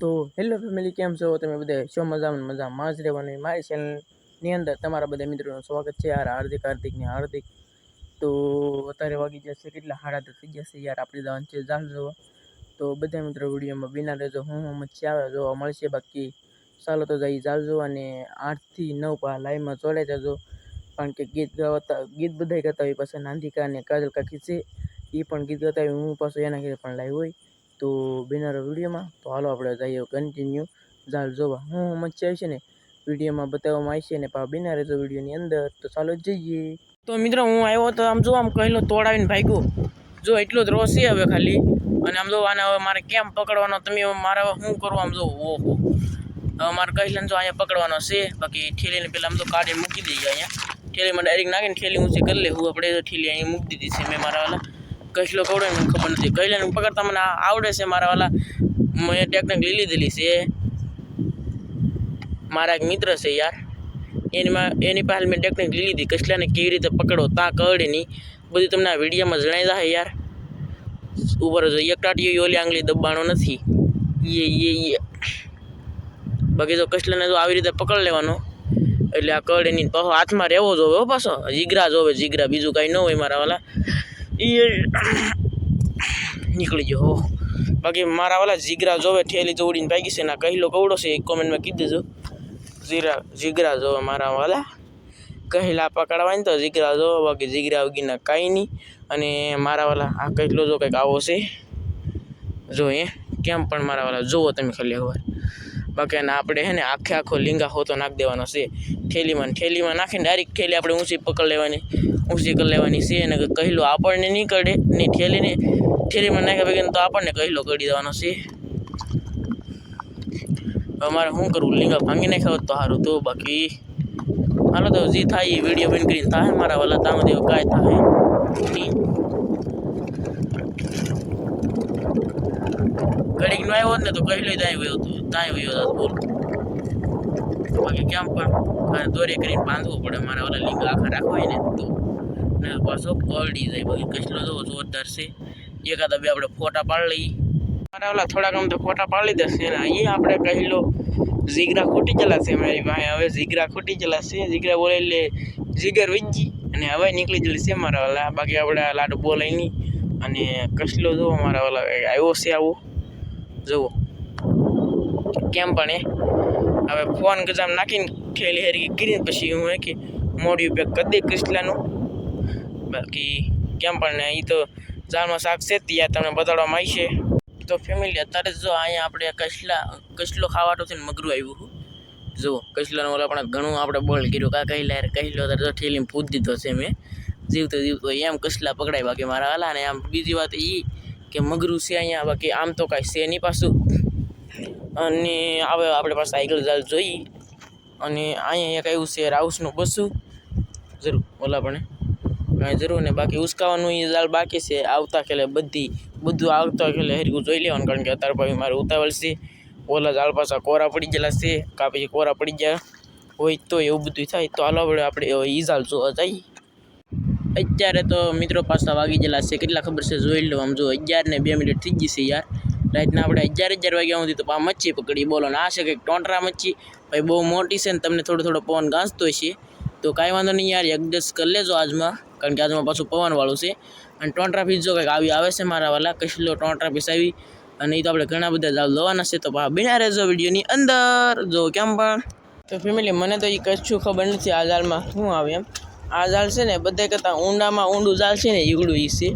તો hello family, કેમ છો? તમે બધા શો મજામાં મજામાં જ રહેવાનું મારી ચેનલની અંદર. તમારા બધા મિત્રોનું સ્વાગત છે યાર હાર્દિક હાર્દિકને હાર્દિક. તો અત્યારે વાગી જશે કેટલા? હાડા તો થઈ જશે યાર, આપણે જવાનું છે જાણ જોવા. તો બધા મિત્રો વિડીયોમાં બિના રહેજો, હું હું આવે જોવા મળશે. બાકી ચાલો તો જઈ જાલ જોવા અને આઠથી નવ પા લાઈવમાં જોડાઈ જજો. કારણ કે ગીત ગાવતા, ગીત બધાય ગાતા હોય પાછા નાંદિકા અને કાજલ કાકી છે એ પણ ગીત ગાતા હોય, હું પાછું એના ઘરે પણ લાઈવ હોય. તો બિનારો વિડીયોમાં. તો હાલો આપણે જઈએ કન્ટિન્યુ જાલ જોવા. હું હું આવી છે ને, વિડીયોમાં બતાવવામાં આવી છે ને પા બેનારે તો વિડીયોની અંદર. તો ચાલો જઈએ. તો મિત્રો હું આવ્યો તો આમ જો આમ કહેલો તોડાવીને ભાગ્યો. જો એટલો જ રોસ છે હવે ખાલી. અને આમ જો આને હવે મારે કેમ પકડવાનો? તમે મારે હવે શું કરવું આમ જો? ઓહો. હવે મારે કહેલાને જો અહીંયા પકડવાનો છે. બાકી ઠેલીને પહેલાં આમ તો કાઢીને મૂકી દઈએ અહીંયા. ઠેલીમાં ડાયરેક્ટ નાખીને ઠેલી ઊંચી કરી લે હું આપણે ઠેલી અહીંયા મૂકી દીધી છે. મેં મારા વાલા કહેલો કવડે મને ખબર નથી. કહેલાને પકડતા મને આવડે છે મારા વાલા. મેં ટેકનિક લઈ લીધેલી છે. મારા એક મિત્ર છે યાર. એનીમાં એની પાસે મેં ટેકનિક લઈ લીધી. કસલાને કેવી રીતે પકડો ત્યાં નહીં. બધું તમને આ વિડીયોમાં જણાવી દે યાર. ઉપર એક ટાટીઓ ઓલી આંગળી દબાણો નથી. યે યે યે બાકી તો કસલાને જો આવી રીતે પકડ લેવાનો, એટલે આ કડ એની પાછો હાથમાં રહેવો જોવે હો પાછો. જીગરા જોવે જીગરા. બીજું કાંઈ ન હોય મારા વાલા. એ નીકળી ગયો. બાકી મારા વાલા જીગરા જોવે ઠેલી તો ભાગી છે ના કહેલો કવડો છે, એક કોમેન્ટમાં કીધી દેજો જીરા, જીગરા જોવે મારા વાલા. કહેલા પકડવાની તો જીગરા જોવે બાકી જીગરા વગીના કાંઈ નહીં. અને મારા વાલા, આ કહેલો જો કંઈક આવો છે. જો એ કેમ પણ મારા વાલા, જુઓ તમે ખાલી એકવાર બાકી આપણે હે ને આખે આખો લીંગા હોતો નાખી દેવાનો છે. ઠેલીમાં ઠેલીમાં નાખીને ડાયરેક્ટ ઠેલી આપણે ઊંચી પકડ લેવાની. ઊંચી કરી લેવાની છે અને કહેલો આપણને નહીં કરડે ને ઠેલીને. ઠેલીમાં નાખ્યા વગર તો આપણને કહેલો કરી દેવાનો છે. હવે મારે શું કરવું? લીંગા ભાંગી નાખ્યા હોત તો સારું તો બાકી. હાલો તો જે થાય એ વીડિયો બંધ કરીને. થાય મારા વાલા, તામાં દેવ કાંઈ થાય ઘડીક નો આવ્યો ને તો કહી લઈ જાય વયો હતો. ત્યાં વયો હતો બોલ. બાકી કેમ પણ દોરી કરીને બાંધવું પડે. મારે ઓલા લીંગ આખા રાખવા ને તો. ને પાછો પલડી જાય. બાકી કચલો તો જોરદાર છે. એકાદા બે આપણે ફોટા પાડી લઈએ. મારા ઓલા થોડાક આમ તો ફોટા પાડી દેશે ને એ આપણે કહી લો, જીગરા ખૂટી છે મારી પાસે. હવે જીગરા ખૂટી છે. જીગરા બોલે એટલે જીગર વીજી. અને હવે નીકળી જલી છે મારા ઓલા. બાકી આપણે લાડુ બોલાય નહીં અને કસલો જુઓ મારા ઓલા. આવ્યો છે આવો. જુઓ કેમ પણ એ. હવે ફોન ગજામ નાખીને ખેલી હેરી કરીને પછી હું કે મોડિયું પેક કરી દઈ ક્રિસ્ટલાનું બાકી કેમ પણ એ તો જાણમાં શાક છે ત્યાં તમને બતાડવામાં આવી છે તો ફેમિલી અત્યારે જો અહીંયા આપણે કસલા, કસલો ખાવાટો છે ને મગરું આવ્યું હતું જુઓ કસલાનો ઓલા પણ ઘણું આપણે બોલ કર્યું, કા કહી લે કહી લો તો ઠેલીમાં પૂજ દીધો છે મેં જીવતો જીવતો એમ કસલા પકડાય બાકી મારા હાલા ને આમ બીજી વાત એ કે મગરું છે અહીંયા બાકી આમ તો કાંઈ છે નહીં પાછું. અને હવે આપણે પાસે સાયકલ જાલ જોઈ અને અહીંયા એક આવ્યું છે રાઉસનું બસું. જરૂર, ઓલા પણ. જરૂર. ને બાકી ઉસકાવાનું એ જાલ બાકી છે. આવતા ખેલે બધી, બધું આવતા ખેલે હરકું જોઈ લેવાનું, કારણ કે અત્યારે પછી મારે ઉતાવળ છે. ઓલા જાળ પાછા કોરા પડી ગયેલા છે. કાં પછી કોરા પડી ગયા હોય તો એવું બધું થાય. તો હાલો આપણે આપણે એ જાલ જોવા જઈએ. અત્યારે તો મિત્રો પાછા વાગી ગયેલા છે. કેટલા ખબર છે? જોઈ લો, આમ જો અગિયાર ને બે મિનિટ થઈ ગઈ છે યાર. રાતના આપણે અગિયાર અગિયાર વાગ્યા સુધી તો પા મચ્છી પકડી. બોલો, ને, આ છે કંઈક ટોંટરા મચ્છી? ભાઈ, બહુ મોટી છે ને તમને થોડો થોડો પવન ગાંસતો છે તો કાંઈ વાંધો નહીં યાર એડજસ્ટ કરી લેજો આજમાં, કારણ કે આજમાં પાછું પવનવાળું છે. અને ટોંટરા ફીસ જો કંઈક આવી આવે છે મારા વાલા, કશલો ટોંટરા પીસ આવી. અને એ તો આપણે ઘણા બધા જાવ લેવાના છે, તો બિના રહેજો વિડીયોની અંદર. જો, કેમ પણ? તો ફેમિલી મને તો એ કશું ખબર નથી આ જાળમાં શું આવે એમ. આ જાળ છે ને, બધે કરતાં ઊંડામાં ઊંડું જાળ છે ને ઈગડું એ છે.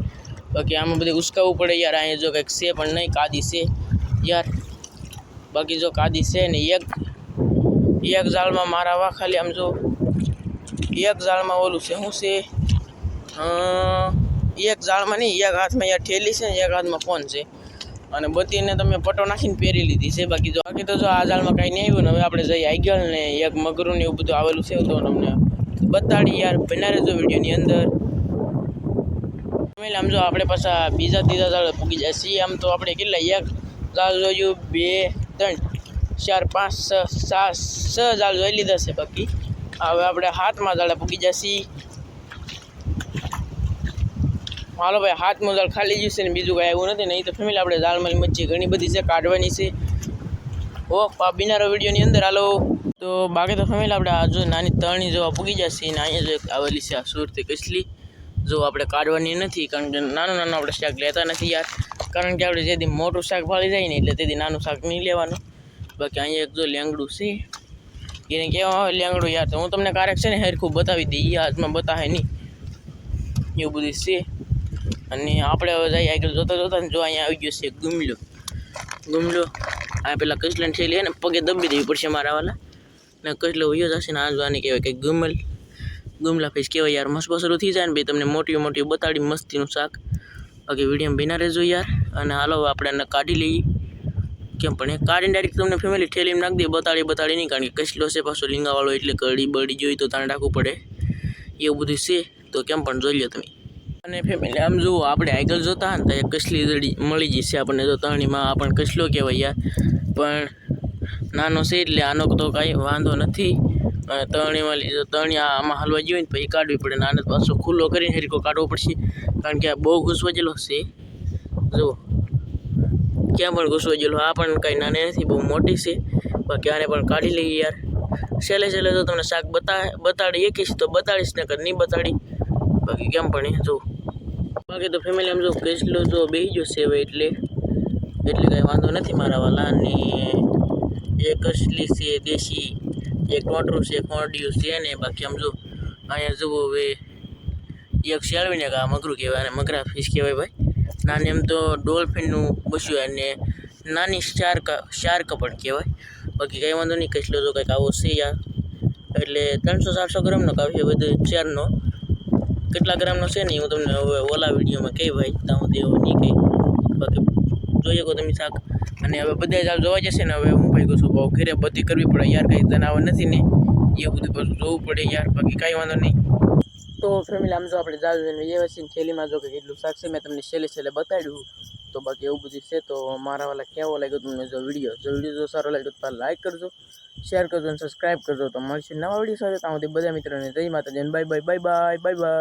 બાકી આમાં બધે ઉસકાવવું પડે યાર, અહીંયા જો કંઈક છે પણ નહીં, કાદી છે. યાર, બાકી જો કાદી છે ને, એક એક ઝાડમાં મારા વા ખાલી આમ જો, એક ઝાડમાં ઓલું છે, શું છે? એક જાળમાં નહીં, એક હાથમાં યાર ઠેલી છે ને, એક હાથમાં ફોન છે. અને બધીને તમે પટો નાખીને પહેરી લીધી છે, બાકી જો બાકી તો જો આ જાળમાં કાંઈ નહીં આવ્યું ને, હવે આપણે જઈ આગળ ને, એક મગરું ને એવું બધું આવેલું છે, તો તમને બતાડી યાર, બનારે જો વિડીયોની અંદર. ફેમિલી આમ જો આપણે પાછા બીજા ત્રીજા જાળ પૂગી જાય. છીએ આમ તો આપણે કેટલા? એક જાળ જોયું, બે, ત્રણ, ચાર, પાંચ, છ, સાત, છ દાળ જોઈ લીધા છે બાકી. હવે આપણે હાથમાં જાળે પૂગી જશી હાલો ભાઈ, હાથમાં દાળ ખાલી જશે ને બીજું કાંઈ એવું નથી ને તો ફેમિલી આપણે દાળમાં મચ્છી ઘણી બધી છે, કાઢવાની છે. ઓ પા બિનારો વિડીયોની અંદર હાલો. તો બાકી તો ફેમિલી આપણે આ જો નાની તળની જોવા પૂગી જશે ને અહીંયા જો આવેલી છે, આ સુરતી કસલી જો આપણે કાઢવાની નથી, કારણ કે નાનું નાનું આપણે શાક લેતા નથી યાર. કારણ કે આપણે જેથી મોટું શાક ફાળી જાય ને એટલે તેથી નાનું શાક નહીં લેવાનું. બાકી અહીંયા એક જો લેંગડું છે. એને કહેવામાં આવે લેંગડું યાર, તો હું તમને કારેક છે ને હેરખું બતાવી દઈ હાથમાં બતાવે નહીં. એવું બધું છે. અને આપણે હવે જઈએ આગળ જોતા જોતા જો અહીંયા આવી ગયો છે ગુમલો. ગુમલો, આ પેલા કચલન થયેલી ને, પગે દબી દેવી પડશે મારા વાલા. ને કચલો વયો જશે ને, આ જોવાની કહેવાય કે ગુમલ. ગુમલા કહેવાય યાર. મસ્ત મસરું થઈ જાય ને ભાઈ, તમને મોટી મોટી બતાડી મસ્તીનું શાક. બાકી વીડિયો બિના રહેજો યાર. અને હાલો આપણે એને કાઢી લઈએ. કેમ પણ એ કાઢીને ડાયરેક્ટ તમને ફેમિલી ઠેલીમાં નાખી દે બતાડી બતાડી નહીં, કારણ કે કસલો છે, પાછો લીંગાવાળો એટલે કડી બળી જોઈ તો તાણે રાખવું પડે. એવું બધું છે, તો કેમ પણ જોઈ લો તમે. અને ફેમિલી આમ જુઓ, આપણે આગળ જોતા ને તો કસલી દડી મળી જશે આપણને. તો તણીમાં આપણને કસલો કહેવાય યાર. પણ નાનો છે એટલે આનો તો કાંઈ વાંધો નથી. અને તણીમાં લીધો તણી આમાં હાલવા જોઈએ ને પછી કાઢવી પડે ને આને પાછો ખુલ્લો કરીને હરીકો કાઢવો પડશે. કારણ કે આ બહુ ઘૂસવાજેલો છે જુઓ. ક્યાં પણ ઘૂસવાજેલો આ પણ કાંઈ નાની નથી, બહુ મોટી છે. બાકી આને પણ કાઢી લઈએ યાર. છેલ્લે છેલ્લે તો તમને શાક બતા, બતાડી એકીશ તો બતાડીશ ને નહીં બતાડી. બાકી કેમ પણ જો બાકી તો ફેમિલી આમ જો કેસલો તો બેસી ગયો છે હવે એટલે. એટલે કાંઈ વાંધો નથી મારા વાલા અને એક અસલી છે દેશી. એક ટોટરું છે કોરડિયું છે ને બાકી આમ જો અહીંયા જુઓ હવે એક શેળવીને આ મગરું કહેવાય અને મગરા ફિશ કહેવાય ભાઈ. નાની એમ તો ડોલ્ફિનનું બસ્યું અને નાની શાર્ક શાર્ક પણ કહેવાય. બાકી કંઈ વાંધો નહીં કસલો તો કંઈક આવો છે યાર. એટલે ત્રણસો ચારસો ગ્રામનો કાવ્ય બધું ચારનો. કેટલા ગ્રામનો છે ને હું તમને હવે ઓલા વિડીયોમાં કહી ભાઈ ત્યાં એવું નહીં કહી બાકી જોઈએ શકો તમે શાક. અને હવે બધા ચાલ જોવા જશે ને, હવે હું ભાઈ કહું છું, બહુ ઘેરે બધી કરવી પડે, યાર કંઈ જનાવર નથી ને, એ બધું પાછું જોવું પડે યાર, બાકી કાંઈ વાંધો નહીં. તો ફેમિલી આમ જો આપણે જાજુ એ વસ્તુ થેલીમાં જો કે કેટલું શાક છે, મેં તમને છેલ્લે છેલ્લે બતાડ્યું. તો બાકી એવું બધું છે, તો મારા વાલા કેવો લાગ્યો તમને જો વીડિયો જો વીડિયો જો સારો લાગ્યો તો લાઈક કરજો શેર કરજો અને સબસ્ક્રાઈબ કરજો. તો મળશે નવા વીડિયો સાથે, ત્યાં બધા મિત્રોને જય માતાજી bye bye bye bye bye bye